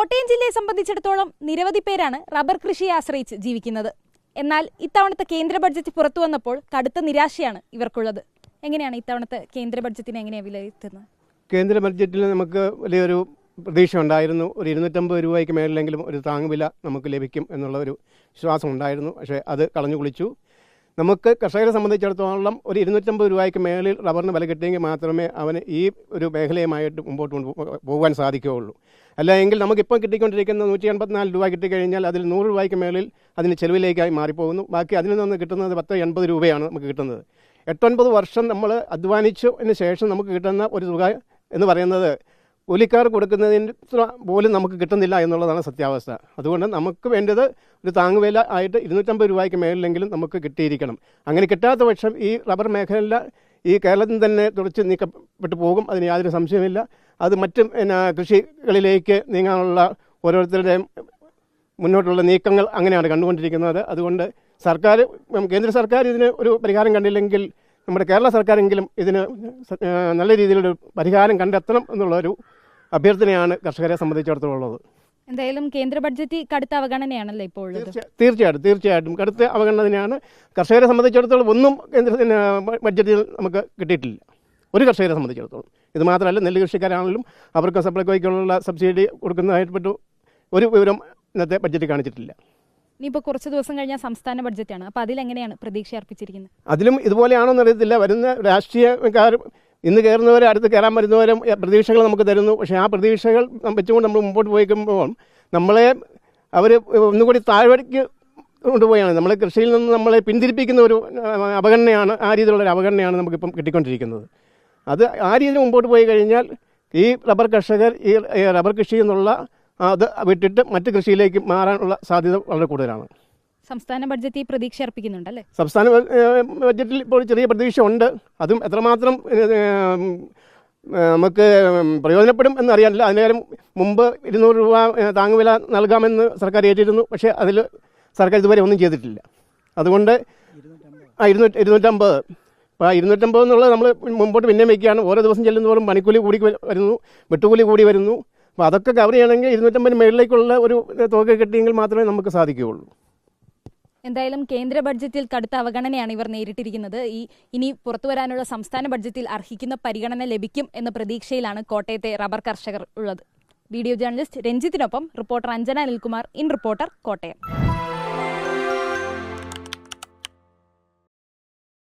കോട്ടയം ജില്ലയെ സംബന്ധിച്ചിടത്തോളം നിരവധി പേരാണ് റബ്ബർ കൃഷിയെ ആശ്രയിച്ച് ജീവിക്കുന്നത്. എന്നാൽ ഇത്തവണത്തെ കേന്ദ്ര ബഡ്ജറ്റ് പുറത്തു വന്നപ്പോൾ കടുത്ത നിരാശയാണ് ഇവർക്കുള്ളത്. എങ്ങനെയാണ് ഇത്തവണത്തെ കേന്ദ്ര ബഡ്ജറ്റിനെ എങ്ങനെയാണ് വിലയിരുത്തുന്നത്? കേന്ദ്ര ബഡ്ജറ്റിൽ നമുക്ക് വലിയൊരു പ്രതീക്ഷ ഉണ്ടായിരുന്നു. ഒരു ഇരുന്നൂറ്റമ്പത് രൂപയ്ക്ക് മേളിലെങ്കിലും ഒരു താങ്ങുവില നമുക്ക് ലഭിക്കും എന്നുള്ള ഒരു വിശ്വാസം ഉണ്ടായിരുന്നു. പക്ഷേ അത് കളഞ്ഞു കുളിച്ചു. നമുക്ക് കർഷകരെ സംബന്ധിച്ചിടത്തോളം ഒരു ഇരുന്നൂറ്റമ്പത് രൂപയ്ക്ക് മേളിൽ റബ്ബറിന് വില കിട്ടിയെങ്കിൽ മാത്രമേ അവന് ഈ ഒരു മേഖലയുമായിട്ട് മുമ്പോട്ട് പോകാൻ സാധിക്കുകയുള്ളൂ. അല്ലെങ്കിൽ നമുക്കിപ്പോൾ കിട്ടിക്കൊണ്ടിരിക്കുന്ന നൂറ്റി എൺപത്തിനാല് രൂപ കിട്ടിക്കഴിഞ്ഞാൽ അതിൽ നൂറ് രൂപയ്ക്ക് മേളിൽ അതിന് ചെലവിലേക്കായി മാറിപ്പോകുന്നു. ബാക്കി അതിൽ നിന്ന് കിട്ടുന്നത് പത്ത് എൺപത് രൂപയാണ് നമുക്ക് കിട്ടുന്നത്. എട്ടൊൻപത് വർഷം നമ്മൾ അധ്വാനിച്ചതിന് ശേഷം നമുക്ക് കിട്ടുന്ന ഒരു തുക എന്ന് പറയുന്നത് കൂലിക്കാർ കൊടുക്കുന്നതിന് പോലും നമുക്ക് കിട്ടുന്നില്ല എന്നുള്ളതാണ് സത്യാവസ്ഥ. അതുകൊണ്ട് നമുക്ക് വേണ്ടത് ഒരു താങ്ങുവില ആയിട്ട് ഇരുന്നൂറ്റമ്പത് രൂപയ്ക്ക് മേളിലെങ്കിലും നമുക്ക് കിട്ടിയിരിക്കണം. അങ്ങനെ കിട്ടാത്ത പക്ഷം ഈ റബ്ബർ മേഖല ഈ കേരളത്തിൽ തന്നെ തുടച്ച് നീക്കപ്പെട്ടു പോകും അതിന് യാതൊരു സംശയമില്ല അത് മറ്റും പിന്നെ കൃഷികളിലേക്ക് നീങ്ങാനുള്ള ഓരോരുത്തരുടെയും മുന്നോട്ടുള്ള നീക്കങ്ങൾ അങ്ങനെയാണ് കണ്ടുകൊണ്ടിരിക്കുന്നത്. അതുകൊണ്ട് സർക്കാർ കേന്ദ്ര സർക്കാർ ഇതിന് ഒരു പരിഹാരം കണ്ടില്ലെങ്കിൽ നമ്മുടെ കേരള സർക്കാരെങ്കിലും ഇതിന് നല്ല രീതിയിലൊരു പരിഹാരം കണ്ടെത്തണം എന്നുള്ളൊരു അഭ്യർത്ഥനയാണ് കർഷകരെ സംബന്ധിച്ചിടത്തോളം ഉള്ളത്. എന്തായാലും കേന്ദ്ര ബഡ്ജറ്റ് കടുത്ത അവഗണനയാണല്ലോ ഇപ്പോൾ തീർച്ചയായിട്ടും തീർച്ചയായിട്ടും. കടുത്ത അവഗണന തന്നെയാണ് കർഷകരെ സംബന്ധിച്ചിടത്തോളം ഒന്നും കേന്ദ്ര ബഡ്ജറ്റിൽ നമുക്ക് കിട്ടിയിട്ടില്ല. ഒരു കർഷകരെ സംബന്ധിച്ചിടത്തോളം. ഇത് മാത്രമല്ല നെല്ല് കൃഷിക്കാരാണെങ്കിലും അവർക്ക് സപ്ലൈകോയ്ക്കുള്ള സബ്സിഡി കൊടുക്കുന്നതായിട്ട് ഒരു വിവരം ഇന്നത്തെ ബഡ്ജറ്റ് കാണിച്ചിട്ടില്ല. ഇനിയിപ്പോൾ കുറച്ച് ദിവസം കഴിഞ്ഞാൽ സംസ്ഥാന ബഡ്ജറ്റാണ്. അപ്പോൾ അതിലെങ്ങനെയാണ് പ്രതീക്ഷ അർപ്പിച്ചിരിക്കുന്നത് അതിലും ഇതുപോലെയാണോ എന്നറിയത്തില്ല വരുന്ന രാഷ്ട്രീയക്കാർ ഇന്ന് കയറുന്നവരെ അടുത്ത് കയറാൻ വരുന്നവരും പ്രതീക്ഷകൾ നമുക്ക് തരുന്നു. പക്ഷേ ആ പ്രതീക്ഷകൾ വെച്ചുകൊണ്ട് നമ്മൾ മുമ്പോട്ട് പോയിക്കുമ്പോൾ നമ്മളെ അവർ ഒന്നുകൂടി താഴ്വരയ്ക്ക് കൊണ്ടുപോയാണ്. നമ്മളെ കൃഷിയിൽ നിന്ന് നമ്മളെ പിന്തിരിപ്പിക്കുന്ന ഒരു അവഗണനയാണ് ആ രീതിയിലുള്ള ഒരു അവഗണനയാണ് നമുക്കിപ്പം കിട്ടിക്കൊണ്ടിരിക്കുന്നത്. അത് ആ രീതിയിൽ മുമ്പോട്ട് പോയി കഴിഞ്ഞാൽ ഈ റബ്ബർ കർഷകർ ഈ റബ്ബർ കൃഷി എന്നുള്ള അത് വിട്ടിട്ട് മറ്റ് കൃഷിയിലേക്ക് മാറാനുള്ള സാധ്യത വളരെ കൂടുതലാണ്. സംസ്ഥാന ബഡ്ജറ്റിൽ പ്രതീക്ഷ അർപ്പിക്കുന്നുണ്ടല്ലേ? സംസ്ഥാന ബഡ്ജറ്റിൽ ഇപ്പോൾ ചെറിയ പ്രതീക്ഷ ഉണ്ട് അതും എത്രമാത്രം നമുക്ക് പ്രയോജനപ്പെടും എന്നറിയാനില്ല അതിനേരം മുമ്പ് ഇരുന്നൂറ് രൂപ താങ്ങുവില നൽകാമെന്ന് സർക്കാർ ഏറ്റിരുന്നു. പക്ഷേ അതിൽ സർക്കാർ ഇതുവരെ ഒന്നും ചെയ്തിട്ടില്ല. അതുകൊണ്ട് ആ ഇരുന്നൂറ്റി ഇരുന്നൂറ്റമ്പത്. അപ്പോൾ ആ ഇരുന്നൂറ്റമ്പത് എന്നുള്ളത് നമ്മൾ മുമ്പോട്ട് പിന്നെ വയ്ക്കുകയാണ് ഓരോ ദിവസം ചെല്ലുന്നതോറും പണിക്കൂലി കൂടി വരുന്നു വെട്ടുകൂലി കൂടി വരുന്നു. അപ്പോൾ അതൊക്കെ കവർ ചെയ്യണമെങ്കിൽ ഇരുന്നൂറ്റമ്പതിന് മേളിലേക്കുള്ള ഒരു തുക കിട്ടിയെങ്കിൽ മാത്രമേ നമുക്ക് സാധിക്കുകയുള്ളൂ. എന്തായാലും കേന്ദ്ര ബഡ്ജറ്റിൽ കടുത്ത അവഗണനയാണ് ഇവർ നേരിട്ടിരിക്കുന്നത്. ഈ ഇനി പുറത്തു വരാനുള്ള സംസ്ഥാന ബഡ്ജറ്റിൽ അർഹിക്കുന്ന പരിഗണന ലഭിക്കും എന്ന പ്രതീക്ഷയിലാണ് കോട്ടയത്തെ റബ്ബർ കർഷകർ ഉള്ളത്. Video journalist രഞ്ജിത്തിനൊപ്പം reporter Anjana Anilkumar. In reporter Kottayam.